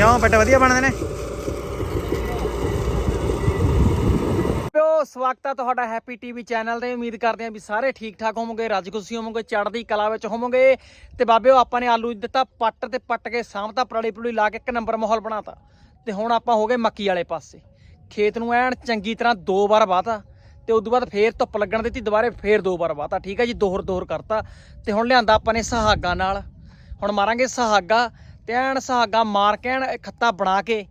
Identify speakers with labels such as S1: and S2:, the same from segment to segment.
S1: ਕਿਉਂ ਬੈਟਾ ਵਧੀਆ ਬਣਦੇ ਨੇ। ਪਿਓ, ਸਵਾਗਤ ਹੈ ਤੁਹਾਡਾ ਹੈਪੀ ਟੀਵੀ ਚੈਨਲ ਤੇ। ਉਮੀਦ ਕਰਦੇ ਹਾਂ ਵੀ ਸਾਰੇ ਠੀਕ ਠਾਕ ਹੋਵੋਗੇ, ਰੱਜ ਹੋਵੋਗੇ, ਚੜ੍ਹਦੀ ਕਲਾ ਵਿੱਚ ਹੋਵੋਗੇ। ਤੇ ਬਾਬਿਓ, ਆਪਾਂ ਨੇ ਆਲੂ ਦਿੱਤਾ ਪੱਟ ਤੇ ਪੱਟ ਕੇ ਸਾਂਭਤਾ ਪਰਾਲੀ ਪਰੂਲੀ ਲਾ ਕੇ ਇੱਕ ਨੰਬਰ ਮਾਹੌਲ ਬਣਾਤਾ। ਤੇ ਹੁਣ ਆਪਾਂ ਹੋ ਗਏ ਮੱਕੀ ਵਾਲੇ ਪਾਸੇ। ਖੇਤ ਨੂੰ ਐਨ ਚੰਗੀ ਤਰ੍ਹਾਂ ਦੋ ਵਾਰ ਵਾਤਾ ਤੇ ਉਦੋਂ ਬਾਅਦ ਫੇਰ ਧੁੱਪ ਲੱਗਣ ਦਿੱਤੀ, ਦੁਬਾਰੇ ਫੇਰ ਦੋ ਵਾਰ ਵਾਤਾ ਠੀਕ ਹੈ ਜੀ ਦੋਹਰ ਦੋਹਰ ਕਰਤਾ। ਤੇ ਹੁਣ ਲਿਆਂਦਾ ਆਪਾਂ ਨੇ ਸਹਾਗਾ ਨਾਲ। ਹੁਣ ਮਾਰਾਂਗੇ ਸਹਾਗਾ। ਤੇ ਐਨ ਸਹਾਗਾ ਮਾਰ ਕਹਿਣ ਖੱਤਾ ਬਣਾ ਕੇ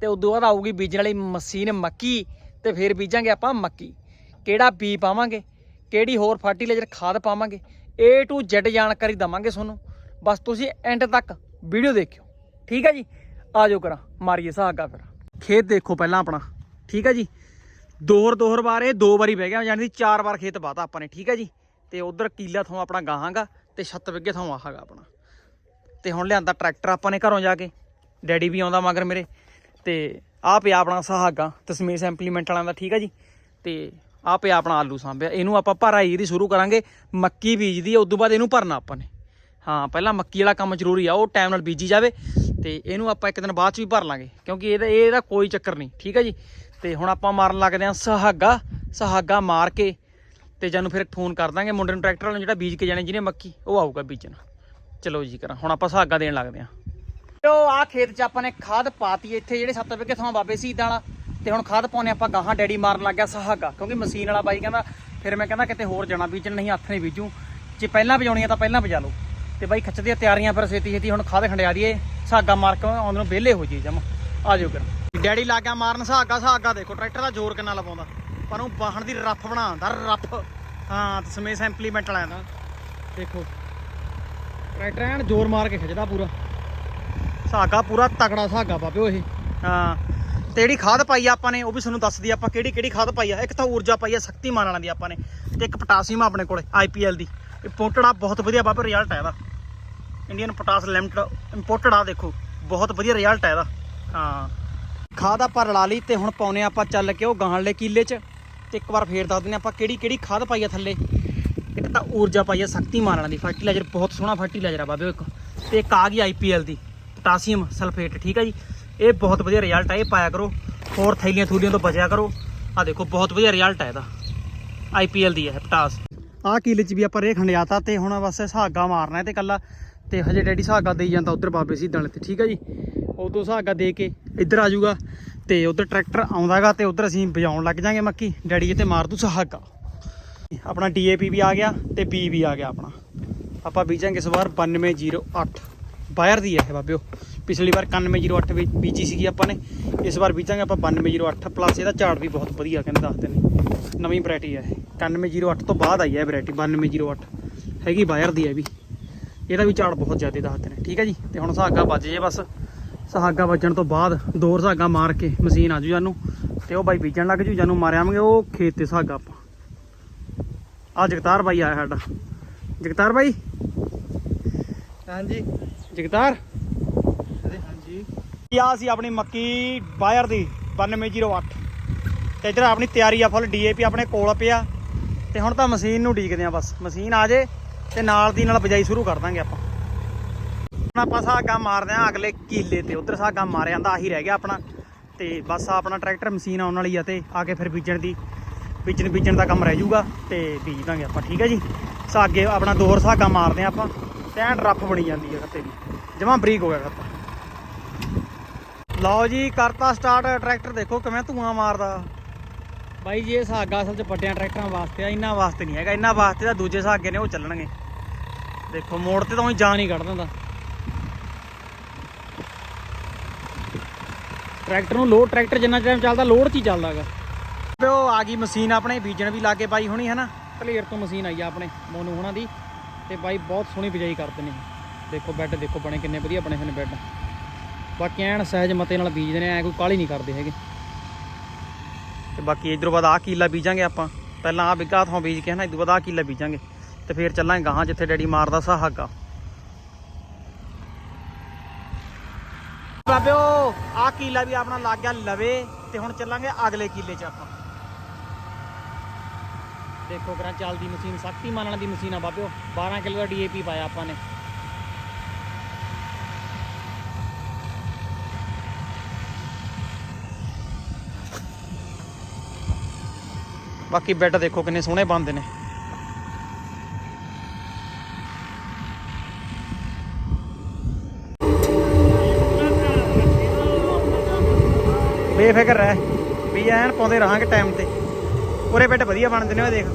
S1: ਤੇ ਉਦੋਂ ਬਾਅਦ ਆਊਗੀ ਬੀਜਣ ਵਾਲੀ ਮਸ਼ੀਨ ਮੱਕੀ ਤੇ ਫਿਰ ਬੀਜਾਂਗੇ ਆਪਾਂ ਮੱਕੀ। ਕਿਹੜਾ ਬੀ ਪਾਵਾਂਗੇ? ਕਿਹੜੀ ਹੋਰ ਫਰਟੀਲਾਈਜ਼ਰ ਖਾਦ ਪਾਵਾਂਗੇ? A to Z ਜਾਣਕਾਰੀ ਦਵਾਂਗੇ ਤੁਹਾਨੂੰ। ਬਸ ਤੁਸੀਂ ਐਂਡ ਤੱਕ ਵੀਡੀਓ ਦੇਖਿਓ। ਠੀਕ ਹੈ ਜੀ? ਆਜੋ ਕਰਾਂ, ਮਾਰੀਏ ਸਹਾਗਾ ਫਿਰ। ਖੇਤ ਦੇਖੋ ਪਹਿਲਾਂ ਆਪਣਾ। ਠੀਕ ਹੈ ਜੀ? ਦੋਹਰ ਦੋਹਰ ਵਾਰ ਇਹ ਦੋ ਵਾਰੀ ਬਹਿ ਗਿਆ, ਯਾਨੀ ਕਿ ਚਾਰ ਵਾਰ ਖੇਤ ਬਾਤਾ ਆਪਾਂ ਨੇ। ਠੀਕ ਹੈ ਜੀ? ਤੇ ਉਧਰ ਕੀਲਾ ਥੋਂ ਆਪਣਾ ਗਾਹਾਂਗਾ ਤੇ ਛੱਤ ਵਿੱਗੇ ਥੋਂ ਆਹਾਗਾ ਆਪਣਾ। ਤੇ ਹੁਣ ਲਿਆਂਦਾ ਟਰੈਕਟਰ ਆਪਾਂ ਨੇ ਘਰੋਂ ਜਾ ਕੇ। ਡੈਡੀ ਵੀ ਆਉਂਦਾ ਮਗਰ ਮੇਰੇ। ਤੇ ਆਹ ਪਿਆ ਆਪਣਾ ਸਹਾਗਾ ਤਸਮੀਰ ਇੰਪਲੀਮੈਂਟ ਵਾਲਿਆਂ ਦਾ, ਠੀਕ ਆ ਜੀ? ਤੇ ਆਹ ਪਿਆ ਆਪਣਾ ਆਲੂ ਸਾਂਭਿਆ। ਇਹਨੂੰ ਆਪਾਂ ਭਰਾਈ ਇਹਦੀ ਸ਼ੁਰੂ ਕਰਾਂਗੇ। ਮੱਕੀ ਬੀਜਦੀ ਹੈ ਉਦੋਂ ਬਾਅਦ ਇਹਨੂੰ ਭਰਨਾ ਆਪਾਂ ਨੇ। ਹਾਂ, ਪਹਿਲਾਂ ਮੱਕੀ ਵਾਲਾ ਕੰਮ ਜ਼ਰੂਰੀ ਆ, ਉਹ ਟਾਈਮ ਨਾਲ ਬੀਜੀ ਜਾਵੇ। ਤੇ ਇਹਨੂੰ ਆਪਾਂ ਇੱਕ ਦਿਨ ਬਾਅਦ ਚ ਵੀ ਭਰ ਲਾਂਗੇ। ਕਿਉਂਕਿ ਇਹਦਾ ਇਹਦਾ ਕੋਈ ਚੱਕਰ ਨਹੀਂ, ਠੀਕ ਹੈ ਜੀ? ਤੇ ਹੁਣ ਆਪਾਂ ਮਾਰਨ ਲੱਗਦੇ ਆਂ ਸਹਾਗਾ। ਸਹਾਗਾ ਮਾਰ ਕੇ ਤੇ ਜਾਨੂੰ ਫਿਰ ਫੋਨ ਕਰ ਦਾਂਗੇ। ਮੁੰਡੇ ਨੂੰ ਟਰੈਕਟਰ ਵਾਲੇ ਨੂੰ ਜਿਹੜਾ ਬੀਜ ਕੇ ਜਾਣੇ ਜਿਹਨੇ ਮੱਕੀ, ਉਹ ਆਊਗਾ ਬੀਜਣਾ। ਚਲੋ ਜੀ ਕਰਾਂ। ਹੁਣ ਆਪਾਂ ਸਹਾਗਾ ਦੇਣ ਲੱਗਦੇ ਆਂ ਉਹ ਆ ਖੇਤ 'ਚ ਆਪਾਂ ਨੇ ਖਾਦ ਪਾਤੀ ਇੱਥੇ, ਜਿਹੜੇ ਸੱਤ ਵਿਗੇ ਥਾਂ ਬਾਬੇ ਸੀਦਾਂ ਵਾਲਾ, ਤੇ ਹੁਣ ਖਾਦ ਪਾਉਣੇ ਆਪਾਂ, ਗਾਹਾਂ ਡੈਡੀ ਮਾਰਨ ਲੱਗ ਗਿਆ ਸਹਾਗਾ, ਕਿਉਂਕਿ ਮਸ਼ੀਨ ਵਾਲਾ ਬਾਈ ਕਹਿੰਦਾ, ਫਿਰ ਮੈਂ ਕਹਿੰਦਾ ਕਿਤੇ ਹੋਰ ਜਾਣਾ, ਬੀਜਣ ਨਹੀਂ, ਹੱਥ ਨਹੀਂ ਬੀਜੂ। ਜੇ ਪਹਿਲਾਂ ਵਜਾਉਣੀ ਤਾਂ ਪਹਿਲਾਂ ਵਜਾ ਲਓ। ਤੇ ਬਾਈ ਖੱਚ ਤਿਆਰੀਆਂ ਫਿਰ ਛੇਤੀ ਛੇਤੀ, ਹੁਣ ਖਾਦ ਖੰਡਿਆ ਦੀਏ ਸਹਾਗਾ ਮਾਰ ਕੇ ਆਉਂਦੇ ਨੂੰ ਵਿਹਲੇ ਹੋ ਜੀ ਜਮ। ਆ ਜਾਓ ਕਰ ਡੈਡੀ ਲੱਗ ਗਿਆ ਮਾਰਨ ਸਹਾਗਾ ਸਹਾਗਾ ਦੇਖੋ, ਟਰੈਕਟਰ ਦਾ ਜ਼ੋਰ ਕਿੰਨਾ ਲਵਾਉਂਦਾ। ਪਰ ਉਹ ਬਾਹਣ ਦੀ ਰੱਫ ਬਣਾਉਂਦਾ, ਰੱਫ। ਹਾਂ, ਤੇ ਇੰਪਲੀਮੈਂਟ ਵਾਲਿਆਂ ਦੇਖੋ। ਟਰੈਕਟਰ ਐਨ ਜ਼ੋਰ ਮਾਰ ਕੇ ਖਿੱਚਦਾ ਪੂਰਾ। ਸਾਗਾ ਪੂਰਾ ਤਕੜਾ ਸਾਗਾ ਬਾਬਿਓ ਇਹ। ਹਾਂ, ਤੇ ਜਿਹੜੀ ਖਾਦ ਪਾਈ ਆ ਆਪਾਂ ਨੇ, ਉਹ ਵੀ ਤੁਹਾਨੂੰ ਦੱਸਦੀ ਆਪਾਂ ਕਿਹੜੀ ਕਿਹੜੀ ਖਾਦ ਪਾਈ ਆ। ਇੱਕ ਤਾਂ ਊਰਜਾ ਪਾਈ ਆ ਸ਼ਕਤੀਮਾਨ ਵਾਲਾਂ ਦੀ ਆਪਾਂ ਨੇ, ਤੇ ਇੱਕ ਪੋਟਾਸੀਅਮ ਆਪਣੇ ਕੋਲੇ ਆਈਪੀਐਲ ਦੀ। ਇੰਪੋਰਟਡ ਆ ਬਹੁਤ ਵਧੀਆ ਬਾਬੇ ਰਿਜ਼ਲਟ ਹੈ ਇਹਦਾ। ਇੰਡੀਅਨ ਪੋਟਾਸ ਲਿਮਟਡ ਇੰਪੋਰਟਡ ਆ ਦੇਖੋ, ਬਹੁਤ ਵਧੀਆ ਰਿਜ਼ਲਟ ਹੈ ਇਹਦਾ। ਹਾਂ। ਖਾਦ ਆਪਾਂ ਰਲਾ ਲਈ ਤੇ ਹੁਣ ਪਾਉਨੇ ਆਪਾਂ ਚੱਲ ਕੇ ਉਹ ਗਾਂਹਲੇ ਕੀਲੇ 'ਚ, ਤੇ ਇੱਕ ਵਾਰ ਫੇਰ ਦੱਸ ਦਿੰਦੇ ਆਪਾਂ ਕਿਹੜੀ ਕਿਹੜੀ ਖਾਦ ਪਾਈ ਆ ਥੱਲੇ। ਇੱਕ ਤਾਂ ਊਰਜਾ ਪਾਈ ਆ ਸ਼ਕਤੀਮਾਨ ਮਾਰਨ ਦੀ ਫਰਟੀਲਾਈਜ਼ਰ ਬਹੁਤ ਸੋਹਣਾ ਫਰਟੀਲਾਈਜ਼ਰ ਆ ਬਾਬੇ ਇੱਕ। ਤੇ ਇੱਕ ਆ ਗਈ ਆਈਪੀਐਲ ਦੀ, ਪੋਟਾਸੀਅਮ ਸਲਫੇਟ, ਠੀਕ ਆ ਜੀ? ਇਹ ਬਹੁਤ ਵਧੀਆ ਰਿਜ਼ਲਟ ਹੈ ਇਹ ਪਾਇਆ ਕਰੋ। ਹੋਰ ਥੈਲੀਆਂ ਥੂਲੀਆਂ ਤੋਂ ਬਚਿਆ ਕਰੋ। ਆ ਦੇਖੋ, ਬਹੁਤ ਵਧੀਆ ਰਿਜ਼ਲਟ ਹੈ ਇਹਦਾ। ਆਈਪੀਐਲ ਦੀ ਹੈ ਪਟਾਸ। ਆਹ ਕੀਲੇ 'ਚ ਵੀ ਆਪਾਂ ਰੇ ਖੰਡਿਆਤਾ ਤੇ ਹੁਣ ਬਸ ਸੁਹਾਗਾ ਮਾਰਨਾ ਹੈ ਤੇ ਕੱਲਾ। ਤੇ ਹਜੇ ਡੈਡੀ ਸੁਹਾਗਾ ਦੇਈ ਜਾਂਦਾ ਉਧਰ ਬਾਬੇ ਸੀ ਵਾਲੇ ਤੇ, ਠੀਕ ਆ ਜੀ? ਉਦੋਂ ਸੁਹਾਗਾ ਦੇ ਕੇ ਇੱਧਰ ਆ ਜਾਊਗਾ। ਤੇ ਉਧਰ ਟਰੈਕਟਰ ਆਉਂਦਾਗਾ ਤੇ ਉਧਰ ਅਸੀਂ ਵਜਾਉਣ ਲੱਗ ਜਾਾਂਗੇ ਮੱਕੀ। ਡੈਡੀ ਤੇ ਮਾਰ ਦੂ ਸੁਹਾਗਾ ਆਪਣਾ ਡੀਏਪੀ ਵੀ ਆ ਗਿਆ ਤੇ ਬੀ ਵੀ ਆ ਗਿਆ ਆਪਣਾ। ਆਪਾਂ ਬੀਜਾਂਗੇ ਇਸ ਵਾਰ 9208 ਬਾਇਰ ਦੀ ਹੈ ਇਹ ਬਾਬਿਓ। ਪਿਛਲੀ ਵਾਰ 9108 ਵੀ ਬੀਜੀ ਸੀਗੀ ਆਪਾਂ ਨੇ। ਇਸ ਵਾਰ ਬੀਜਾਂਗੇ ਆਪਾਂ 9208 ਪਲੱਸ ਇਹਦਾ ਝਾੜ ਵੀ ਬਹੁਤ ਵਧੀਆ ਕਹਿੰਦੇ ਦੱਸਦੇ ਨੇ। ਨਵੀਂ ਵੈਰਾਈਟੀ ਹੈ ਇਹ। 9108 ਤੋਂ ਬਾਅਦ ਆਈ ਹੈ ਇਹ ਵੈਰਾਈਟੀ 9208 ਹੈਗੀ ਬਾਇਰ ਦੀ ਹੈ ਵੀ। ਇਹਦਾ ਵੀ ਝਾੜ ਬਹੁਤ ਜ਼ਿਆਦਾ ਦੱਸਦੇ ਨੇ। ਠੀਕ ਹੈ ਜੀ? ਤੇ ਹੁਣ ਸੁਹਾਗਾ ਵੱਜ ਜੇ ਬਸ। ਸੁਹਾਗਾ ਵੱਜਣ ਤੋਂ ਬਾਅਦ ਦੋ ਸੁਹਾਗਾ ਮਾਰ ਕੇ ਮਸ਼ੀਨ ਆ ਜੂ ਜਾਨੂੰ ਤੇ ਉਹ ਬਾਈ ਬੀਜਣ ਲੱਗ ਜੂ, ਜਾਨੂੰ ਮਾਰਿਆਵਾਂਗੇ ਉਹ ਖੇਤ ਤੇ ਸੁਹਾਗਾ ਆਪਾਂ। ਆ ਜਗਤਾਰ ਬਾਈ ਆਇਆ ਸਾਡਾ। ਜਗਤਾਰ ਬਾਈ?
S2: ਹਾਂਜੀ।
S1: ਜਗਤਾਰ?
S2: ਹਾਂਜੀ।
S1: ਆ ਸੀ ਆਪਣੀ ਮੱਕੀ ਬਾਇਰ ਦੀ 9208 ਤੇ ਇਧਰ ਆਪਣੀ ਤਿਆਰੀ ਆ ਫੁੱਲ ਡੀਏਪੀ ਆਪਣੇ ਕੋਲ ਪਿਆ। ਤੇ ਹੁਣ ਤਾਂ ਮਸ਼ੀਨ ਨੂੰ ਡੀਕਦੇ ਆ ਬਸ। ਮਸ਼ੀਨ ਆ ਜੇ ਤੇ ਨਾਲ ਦੀ ਨਾਲ ਬਜਾਈ ਸ਼ੁਰੂ ਕਰ ਦਾਂਗੇ ਆਪਾਂ। ਹੁਣ ਆਪਾਂ ਸਾਗਾ ਮਾਰਦੇ ਆ ਅਗਲੇ ਕੀਲੇ ਤੇ। ਉਧਰ ਸਾਗਾ ਮਾਰਿਆ ਜਾਂਦਾ ਆਹੀ ਰਹਿ ਗਿਆ ਆਪਣਾ। ਤੇ ਬਸ ਆਪਣਾ ਟਰੈਕਟਰ ਮਸ਼ੀਨ ਆਉਣ ਵਾਲੀ ਆ ਤੇ ਆ ਕੇ ਫਿਰ ਬੀਜਣ ਦੀ। ਬੀਜਣ ਬੀਜਣ ਦਾ ਕੰਮ ਰਹਿ ਜਾਊਗਾ ਤੇ ਬੀਜ ਦਾਂਗੇ ਆਪਾਂ, ਠੀਕ ਹੈ ਜੀ? ਸਾਗੇ ਆਪਣਾ ਦੋਰ ਸਾਗਾ ਮਾਰਦੇ ਆ ਆਪਾਂ ਤੇ ਐਨ ਰੱਫ ਬਣੀ ਜਾਂਦੀ ਹੈ ਖੱਤੇ ਦੀ, ਜਮਾ ਬਰੀਕ ਹੋ ਗਿਆ ਖੱਤਾ ਲਓ ਜੀ, ਕਰਤਾ ਸਟਾਰਟ ਟਰੈਕਟਰ ਦੇਖੋ ਕਿਵੇਂ ਧੂਆਂ ਮਾਰਦਾ। ਬਾਈ ਜੀ, ਇਹ ਸਾਗਾ ਅਸਲ 'ਚ ਵੱਡਿਆਂ ਟਰੈਕਟਰਾਂ ਵਾਸਤੇ ਆ ਇਹਨਾਂ ਵਾਸਤੇ ਨਹੀਂ ਹੈਗਾ ਇਹਨਾਂ ਵਾਸਤੇ ਤਾਂ ਦੂਜੇ ਸਾਗੇ ਨੇ, ਉਹ ਚੱਲਣਗੇ। ਦੇਖੋ, ਮੋੜ ਤੇ ਤਾਂ ਉਹੀ ਜਾਨ ਹੀ ਕੱਢ ਦਿੰਦਾ। ਟਰੈਕਟਰ ਨੂੰ ਲੋਡ ਟਰੈਕਟਰ ਜਿੰਨਾ ਟਾਈਮ ਚੱਲਦਾ ਲੋਡ 'ਚ ਹੀ ਚੱਲਦਾ ਹੈਗਾ। ਤੇ ਉਹ ਆ ਗਈ ਮਸ਼ੀਨ ਆਪਣੇ ਬੀਜਣ ਵੀ ਲਾਗੇ ਬਾਈ ਹੁਣੀ ਹਨਾ? ਕਲੀਅਰ ਤੋਂ ਮਸ਼ੀਨ ਆਈ ਆ ਆਪਣੇ ਮੋਨੂ ਹੁਣਾਂ ਦੀ ਤੇ ਬਾਈ ਬਹੁਤ ਸੋਹਣੀ ਬਿਜਾਈ ਕਰਦੇ ਨੇ ਦੇਖੋ ਬੈੱਡ ਦੇਖੋ ਬਣੇ ਕਿੰਨੇ ਵਧੀਆ ਬਣੇ ਹੋਏ ਨੇ ਬੈੱਡ। ਬਾਕੀ ਐਨ ਸਹਿਜ ਮਤੇ ਨਾਲ ਬੀਜਦੇ ਨੇ ਐ ਕੋਈ ਕਾਲੀ ਨਹੀਂ ਕਰਦੇ ਹੈਗੇ। ਤੇ ਬਾਕੀ ਇਧਰੋਂ ਬਾਅਦ ਆ ਕੀਲਾ ਬੀਜਾਂਗੇ ਆਪਾਂ। ਪਹਿਲਾਂ ਆ ਬਿੱਗਾ ਥਾਂ ਬੀਜ ਕੇ ਹਨਾ ਇਦੋਂ ਬਾਅਦ ਆ ਕੀਲਾ ਬੀਜਾਂਗੇ। ਤੇ ਫੇਰ ਚੱਲਾਂਗੇ ਗਾਹਾਂ ਜਿੱਥੇ ਡੈਡੀ ਮਾਰਦਾ ਸਹਾਗਾ ਬਾਬਿਓ ਆ ਕੀਲਾ ਵੀ ਆਪਣਾ ਲੱਗ ਗਿਆ ਲਵੇ ਤੇ ਹੁਣ ਚੱਲਾਂਗੇ ਅਗਲੇ ਕੀਲੇ 'ਚ ਆਪਾਂ। ਦੇਖੋ ਕਰਾਂ, ਚੱਲਦੀ ਮਸ਼ੀਨ ਸ਼ਕਤੀ ਮਾਨਣ ਦੀ ਮਸ਼ੀਨ ਆ ਬਾਬਿਓ। 12 ਕਿਲੋ ਦਾ ਡੀਏਪੀ ਪਾਇਆ ਆਪਾਂ ਨੇ। ਬਾਕੀ ਬੈੱਡ ਦੇਖੋ ਕਿੰਨੇ ਸੋਹਣੇ ਬਣਦੇ ਨੇ। ਬੇਫਿਕਰ ਰਹਿ। ਵੀ ਐਨ ਪਾਉਂਦੇ ਰਹਾਂਗੇ ਟਾਈਮ ਤੇ। ਉਰੇ ਬੈੱਡ ਵਧੀਆ ਬਣਦੇ ਨੇ ਉਹ ਦੇਖ।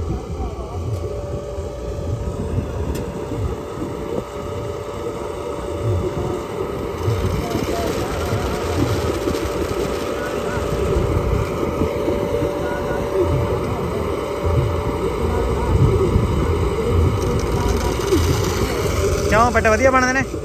S1: ਕਿਉਂ? ਬੈੱਡ ਵਧੀਆ ਬਣਦੇ ਨੇ।